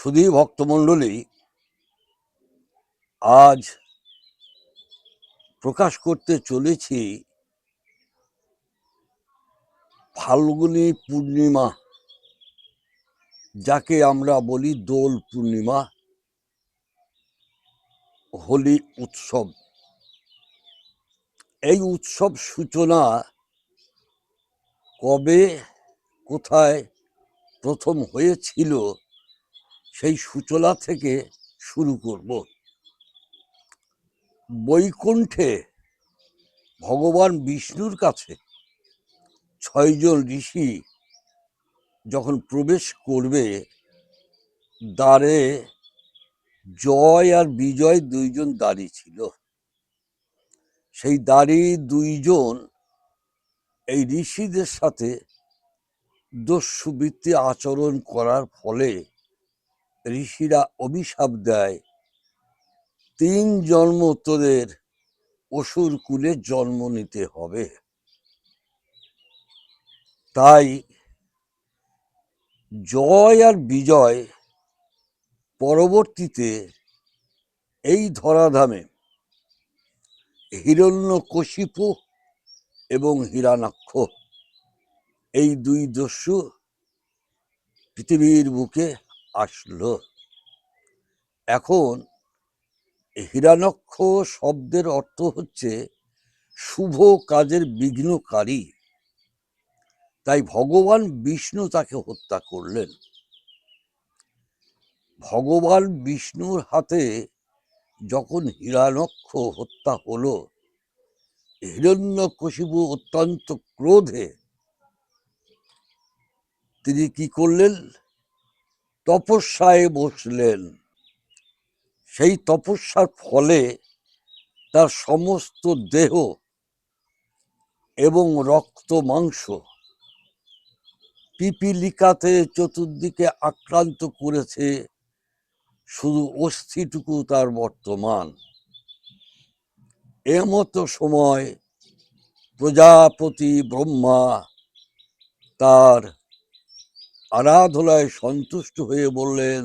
শুধুই ভক্তমণ্ডলী আজ প্রকাশ করতে চলেছি ফাল্গুনী পূর্ণিমা, যাকে আমরা বলি দোল পূর্ণিমা, হোলি উৎসব। এই উৎসব সূচনা কবে, কোথায় প্রথম হয়েছিল সেই সূচনা থেকে শুরু করব। বৈকুণ্ঠে ভগবান বিষ্ণুর কাছে ছয়জন ঋষি যখন প্রবেশ করবে, দ্বারে জয় আর বিজয় দুইজন দাঁড়িয়ে ছিল। সেই দাঁড়িয়ে দুইজন এই ঋষিদের সাথে দস্যুবৃত্তি আচরণ করার ফলে ঋষিরা অভিশাপ দেয়। তিন জন্ম তোদের অসুর কুলে জন্ম নিতে হবে। তাই জয় আর বিজয় পরবর্তীতে এই ধরাধামে হিরণ্যকশিপু এবং হিরানাক্ষ এই দুই দস্যু পৃথিবীর বুকে আসলো। এখন হিরানক্ষ শব্দের অর্থ হচ্ছে শুভ কাজের বিঘ্নকারী। তাই ভগবান বিষ্ণু তাকে হত্যা করলেন। ভগবান বিষ্ণুর হাতে যখন হিরানক্ষ হত্যা হলো, হিরণ্যকশিপু অত্যন্ত ক্রোধে। তিনি কি করলেন? তপস্যায় বসলেন। সেই তপস্যার ফলে তার সমস্ত দেহ এবং রক্ত মাংস পিপিলিকাতে চতুর্দিকে আক্রান্ত করেছে, শুধু অস্থিটুকু তার বর্তমান। এমতো সময় প্রজাপতি ব্রহ্মা তার আরাধনায় সন্তুষ্ট হয়ে বললেন,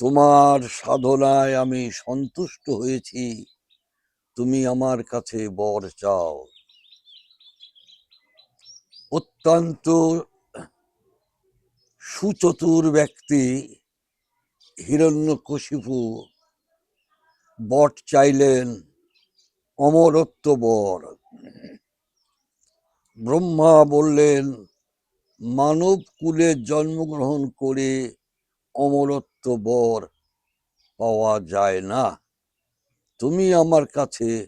তোমার সাধনায় আমি সন্তুষ্ট হয়েছি, তুমি আমার কাছে বর চাও। অত্যন্ত সুচতুর ব্যক্তি হিরণ্যকশিপু বট চাইলেন, অমরত্ব বর। ব্রহ্মা বললেন মানব কুলে জন্মগ্রহণ করে অমরত্ব বর পাওয়া যায় না। তুমি আমার কাছে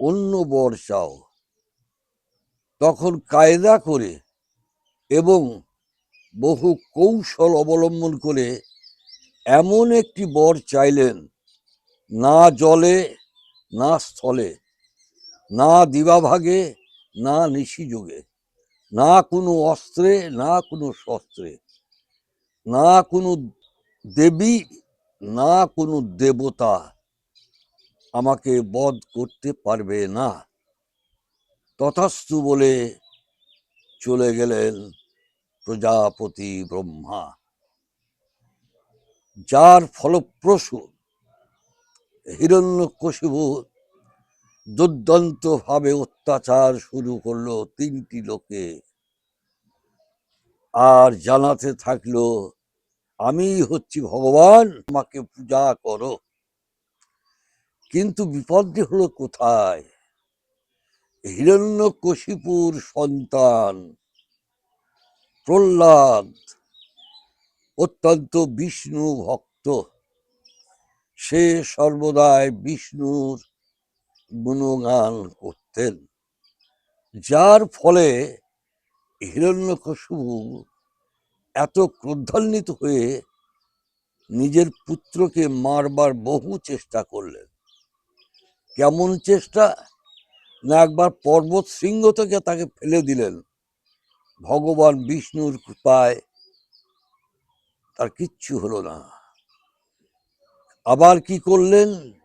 অন্য বর চাও। তখন কায়দা করে এবং বহু কৌশল অবলম্বন করে এমন একটি বর চাইলেন, না জলে, না স্থলে, না দিবাভাগে, না নিশিযোগে না কোনো অস্ত্রে, না কোনো শস্ত্রে, না কোনো দেবী, না কোনো দেবতা আমাকে বধ করতে পারবে না। তথাস্তু বলে চলে গেলেন প্রজাপতি ব্রহ্মা। যার ফলপ্রসূ হিরণ্যকশিপু দুর্দান্ত ভাবে অত্যাচার শুরু করল তিনটি লোকে। আর জানাতে থাকল, আমি হচ্ছি ভগবান আমাকে পূজা করো। কিন্তু বিপদটি হলো কোথায়? হিরণ্যকশিপুর সন্তান, প্রহ্লাদ, অত্যন্ত বিষ্ণু ভক্ত। সে সর্বদাই বিষ্ণুর গুণগান করতেন, যার ফলে হিরণ্যকশিপু এত ক্রোধান্বিত হয়ে নিজের পুত্রকে মারবার বহু চেষ্টা করলেন। কেমন চেষ্টা? না একবার পর্বত শৃঙ্গ থেকে তাকে ফেলে দিলেন। ভগবান বিষ্ণুর কৃপায় তার কিচ্ছু হলো না। আবার কি করলেন?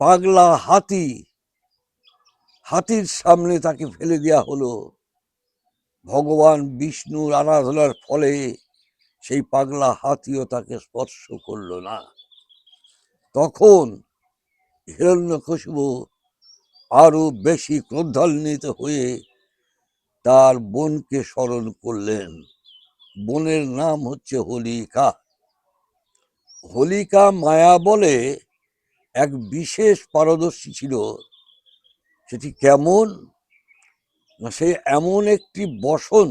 পাগলা হাতি, হাতির সামনে তাকে ফেলে দেওয়া হলো। ভগবান বিষ্ণুর আরাধনার ফলে সেই পাগলা হাতিও তাকে স্পর্শ করল না। তখন হিরণ্যকশিপু আরও বেশি ক্রোধান্বিত হয়ে তার বোনকে স্মরণ করলেন। বোনের নাম হচ্ছে হোলিকা। হোলিকা মায়া বলে এক বিশেষ পারদর্শী ছিল। সেটি কেমন? না, সে এমন একটি বসন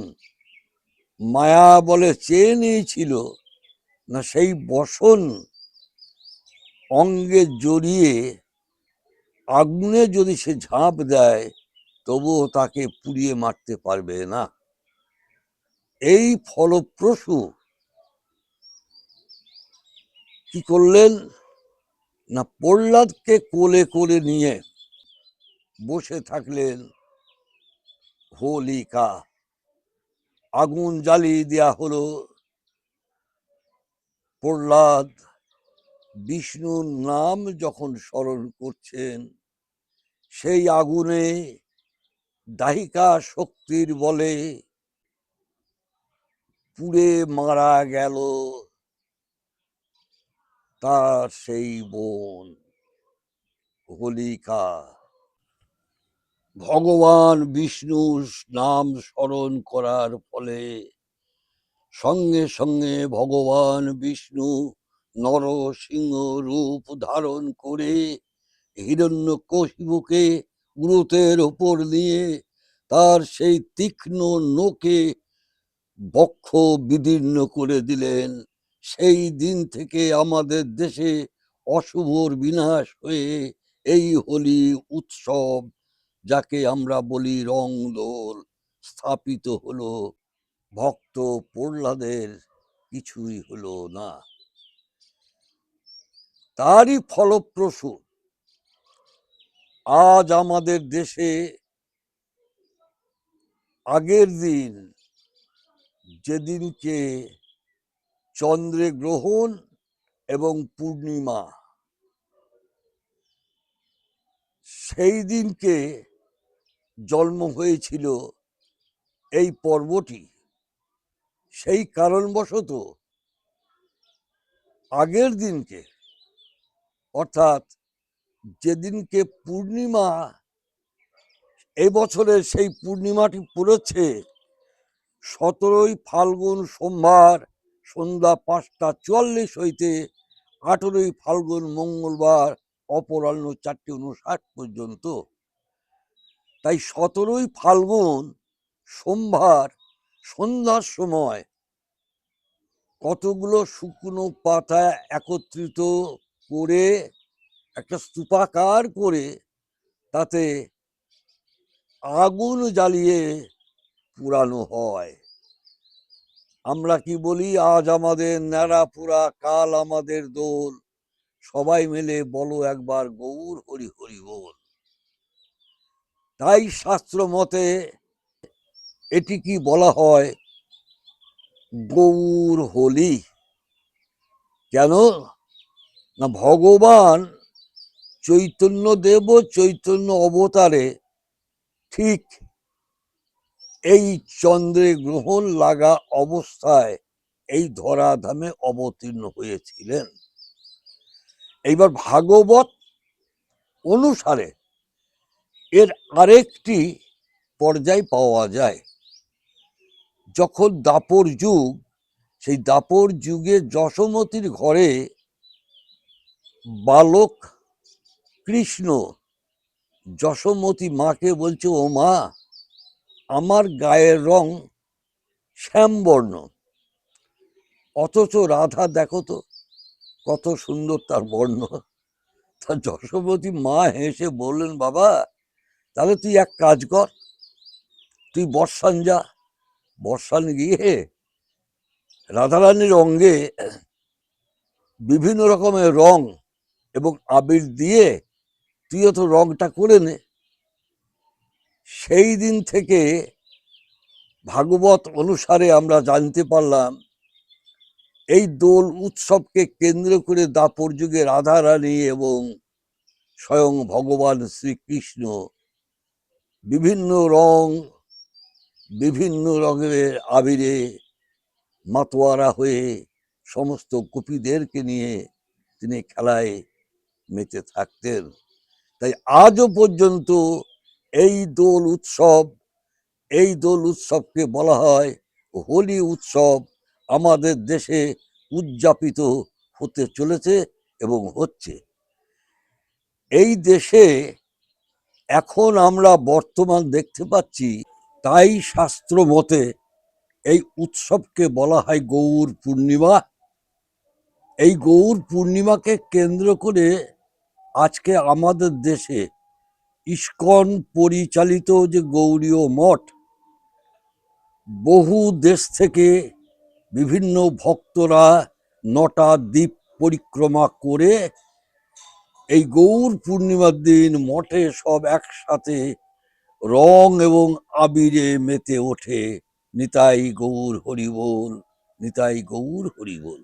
মায়া বলে চেয়ে নিয়েছিল, না সেই বসন অঙ্গে জড়িয়ে আগুনে যদি সে ঝাঁপ দেয়, তবুও তাকে পুড়িয়ে মারতে পারবে না। এই ফলপ্রসূ কি করলেন? না প্রহ্লাদকে কোলে কোলে নিয়ে বসে থাকলেন হোলিকা। আগুন জ্বালিয়ে দেয়া হলো প্রহ্লাদ। বিষ্ণুর নাম যখন স্মরণ করছেন, সেই আগুনে দাহিকা শক্তির বলে পুড়ে মারা গেল। তার সেই বোন হোলিকা। ভগবান বিষ্ণুর নাম স্মরণ করার ফলে সঙ্গে সঙ্গে ভগবান বিষ্ণু নরসিংহ রূপ ধারণ করে হিরণ্য কশিবুকে গুরুতের ওপর নিয়ে তার সেই তীক্ষ্ণ নোকে বক্ষ বিদীর্ণ করে দিলেন। সেই দিন থেকে আমাদের দেশে অশুভর বিনাশ হয়ে এই হোলি উৎসব, যাকে আমরা বলি রং দোল স্থাপিত হলো। ভক্ত প্রহ্লাদের কিছুই হলো না। তারই ফলপ্রসূ আজ আমাদের দেশে আগের দিন যেদিনকে চন্দ্রে গ্রহণ এবং পূর্ণিমা। সেই দিনকে জন্ম হয়েছিল এই পর্বটি। সেই কারণবশত আগের দিনকে, অর্থাৎ যেদিনকে পূর্ণিমা এবছরের সেই পূর্ণিমাটি পড়েছে সতেরোই ফাল্গুন সোমবার সন্ধ্যা পাঁচটা চুয়াল্লিশ হইতে আঠেরোই ফাল্গুন মঙ্গলবার, অপরাহ্ন চারটে উনষাট পর্যন্ত। তাই সতেরোই ফাল্গুন সোমবার, সন্ধ্যার সময় কতগুলো শুকনো পাতা একত্রিত করে, একটা স্তূপাকার করে তাতে আগুন জ্বালিয়ে পুরানো হয়। আমরা কি বলি? আজ আমাদের ন্যাড়া পুরা, কাল আমাদের দোল। সবাই মিলে বলো একবার গৌর হরি হরি বল। তাই শাস্ত্র মতে এটি কি বলা হয়? গৌর হোলি। কেন? না, ভগবান চৈতন্য দেব চৈতন্য অবতারে ঠিক এই চন্দ্রে গ্রহণ লাগা অবস্থায় এই ধরাধামে অবতীর্ণ হয়েছিলেন। এইবার ভাগবত অনুসারে এর আরেকটি পর্যায় পাওয়া যায়। যখন দাপর যুগ, সেই দাপর যুগে যশোমতির ঘরে বালক কৃষ্ণ যশোমতী মাকে বলছে, ও মা আমার গায়ের রং শ্যামবর্ণ। অথচ রাধা দেখো তো, কত সুন্দর তার বর্ণ। তা যশোমতী মা হেসে বললেন, বাবা, তাহলে তুই এক কাজ কর, তুই বর্ষান যা। বর্ষান গিয়ে রাধারানীর অঙ্গে বিভিন্ন রকমের রং এবং আবির দিয়ে তুইও তো রংটা করে নে। সেই দিন থেকে ভাগবত অনুসারে আমরা জানতে পারলাম, এই দোল উৎসবকে কেন্দ্র করে দাপর যুগে রাধারানী এবং স্বয়ং ভগবান শ্রীকৃষ্ণ বিভিন্ন রং, বিভিন্ন রঙের আবিরে মাতোয়ারা হয়ে সমস্ত গোপীদেরকে নিয়ে তিনি খেলায় মেতে থাকতেন। তাই আজও পর্যন্ত এই দোল উৎসব, এই দোল উৎসবকে বলা হয় হোলি উৎসব। আমাদের দেশে উদযাপিত হতে চলেছে এবং হচ্ছে। এই দেশে এখন আমরা বর্তমান দেখতে পাচ্ছি তাই শাস্ত্র মতে এই উৎসবকে বলা হয় গৌর পূর্ণিমা। এই গৌর পূর্ণিমাকে কেন্দ্র করে আজকে আমাদের দেশে ইস্কন পরিচালিত যে গৌরীয় মঠ, বহু দেশ থেকে বিভিন্ন ভক্তরা নটা দ্বীপ পরিক্রমা করে এই গৌর পূর্ণিমার দিন মঠে সব একসাথে রং এবং আবিরে মেতে ওঠে। নিতাই গৌর হরিবোল নিতাই গৌর হরিবোল